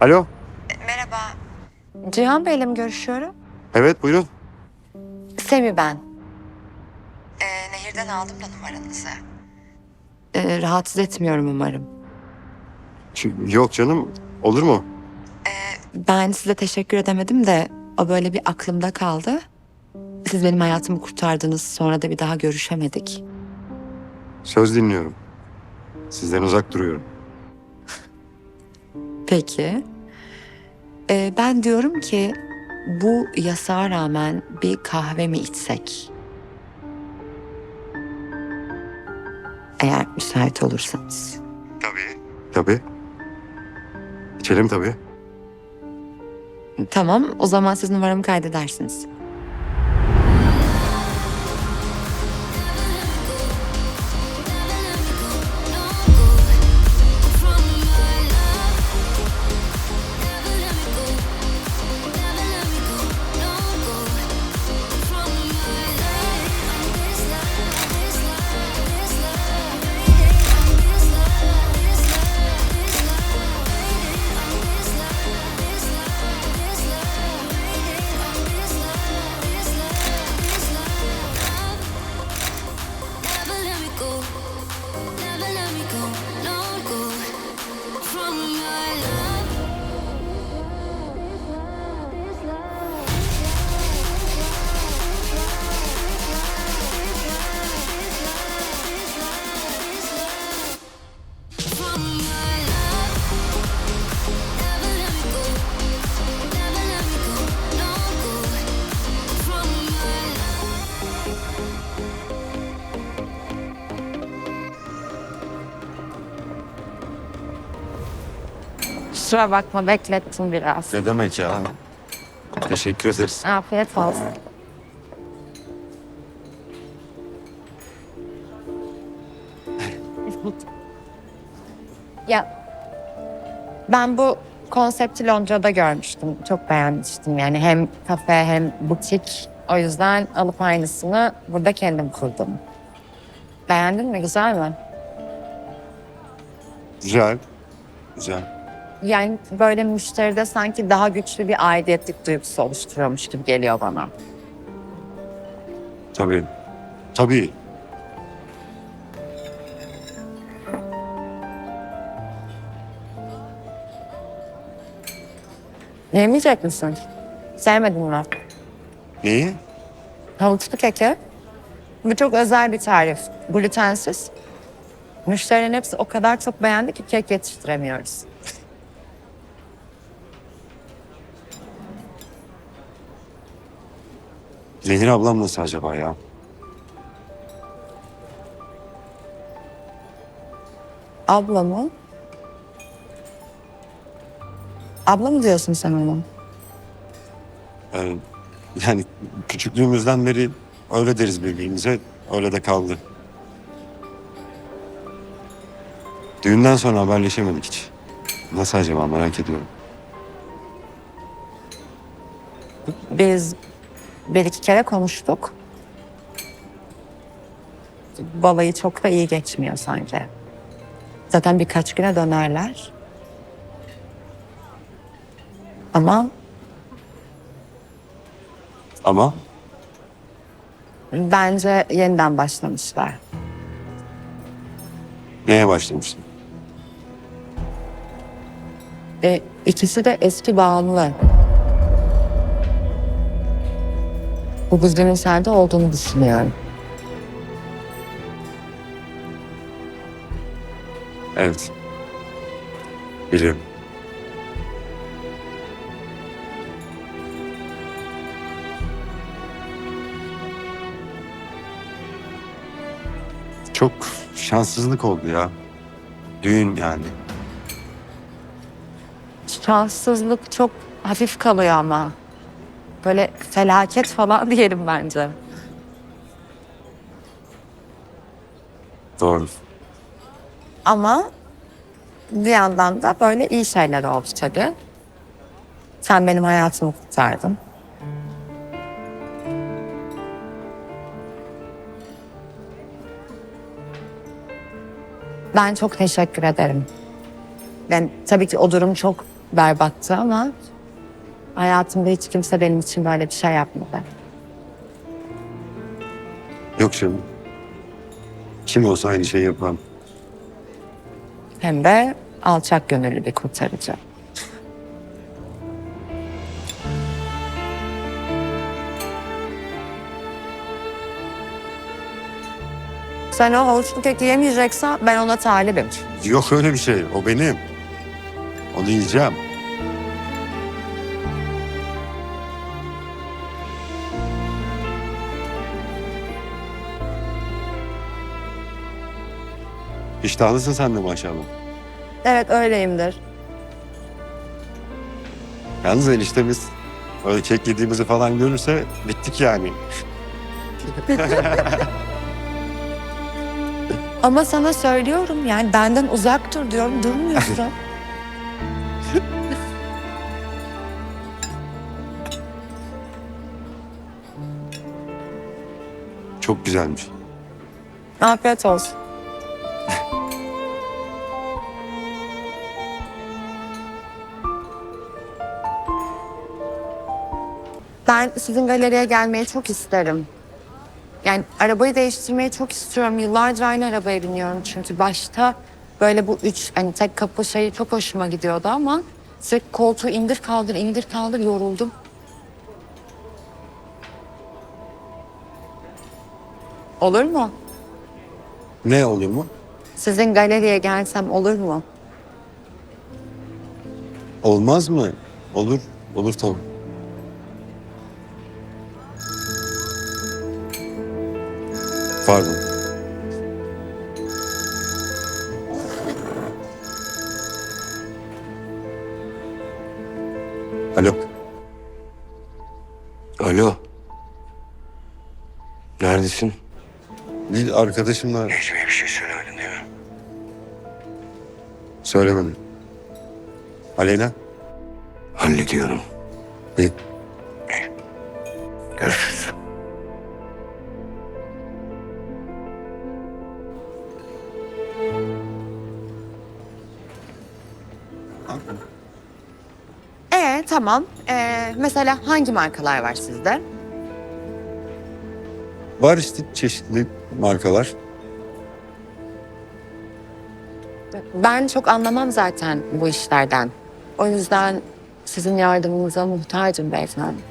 Alo. Merhaba. Cihan Bey'le mi görüşüyorum? Evet buyurun. Semi ben. Ee, nehirden aldım da numaranızı. Ee, rahatsız etmiyorum umarım. Yok canım. Olur mu? Ben size teşekkür edemedim de o böyle bir aklımda kaldı. Siz benim hayatımı kurtardınız. Sonra da bir daha görüşemedik. Söz dinliyorum. Sizden uzak duruyorum. Peki. Ee, ben diyorum ki bu yasağa rağmen bir kahve mi içsek? Eğer müsait olursanız. Tabii. Tabii. İçelim tabii. Tamam, o zaman siz numaramı kaydedersiniz. Kusura bakma, beklettim biraz. Ne demek ya? Teşekkür ederiz. Afiyet olsun. ya ben bu konsepti Londra'da görmüştüm. Çok beğenmiştim. Yani hem kafe hem butik. O yüzden alıp aynısını burada kendim kurdum. Beğendin mi? Güzel mi? Güzel. Güzel. Yani böyle müşteride sanki daha güçlü bir aidiyetlik duygusu oluşturuyormuş gibi geliyor bana. Tabii. Tabii. Yemeyecek misin? Sevmedin mi? Neyi? Havuçlu keki. Bu çok özel bir tarif. Glutensiz. Müşterilerin hepsi o kadar çok beğendi ki kek yetiştiremiyoruz. Zehir ablam nasıl acaba ya? Abla mı? Abla mı diyorsun sen ona? Yani, yani küçüklüğümüzden beri öyle deriz birbirimize. Öyle de kaldı. Düğünden sonra haberleşemedik hiç. Nasıl acaba merak ediyorum. Biz bir iki kere konuştuk. Balayı çok da iyi geçmiyor sanki. Zaten birkaç güne dönerler. Ama Ama bence yeniden başlamışlar. neye başlamıştım? E, ikisi de eski bağımlı. Bu kızgının sende olduğunu düşünüyorum. Evet. Biliyorum. Çok şanssızlık oldu ya. Düğün yani. Şanssızlık çok hafif kalıyor ama. Böyle felaket falan diyelim bence. Doğru. Ama bir yandan da böyle iyi şeyler oldu tabii. Sen benim hayatımı kurtardın. Ben çok teşekkür ederim. Ben tabii ki o durum çok berbattı ama hayatımda hiç kimse benim için böyle bir şey yapmadı. Yok canım. Kim olsa aynı şeyi yapar. Hem de alçak gönüllü bir kurtarıcı. Sen o havuçlu keki yemeyeceksen ben ona talibim. Yok öyle bir şey. O benim. Onu yiyeceğim. İştahlısın sen de maşallah. Evet öyleyimdir. Yalnız eniştemiz öyle kek yediğimizi falan görürse bittik yani. Ama sana söylüyorum yani benden uzak dur diyorum durmuyorsun. Çok güzelmiş. Afiyet olsun. Ben sizin galeriye gelmeyi çok isterim. Yani arabayı değiştirmeyi çok istiyorum. Yıllardır aynı arabaya biniyorum çünkü başta böyle bu üç hani tek kapı şeyi çok hoşuma gidiyordu ama sürekli koltuğu indir kaldır indir kaldır yoruldum. Olur mu? Ne olur mu? Sizin galeriye gelsem olur mu? Olmaz mı? Olur. Olur tabii. Pardon. Alo. Alo. Neredesin? Bir arkadaşımla Necmi'ye bir şey söylemedin değil mi? söylemedim. Aleyna. Hallediyorum. İyi. Görüşürüz. Ee tamam. Ee, mesela hangi markalar var sizde? Var işte çeşitli markalar. Ben çok anlamam zaten bu işlerden. O yüzden sizin yardımınıza muhtacım beyefendi.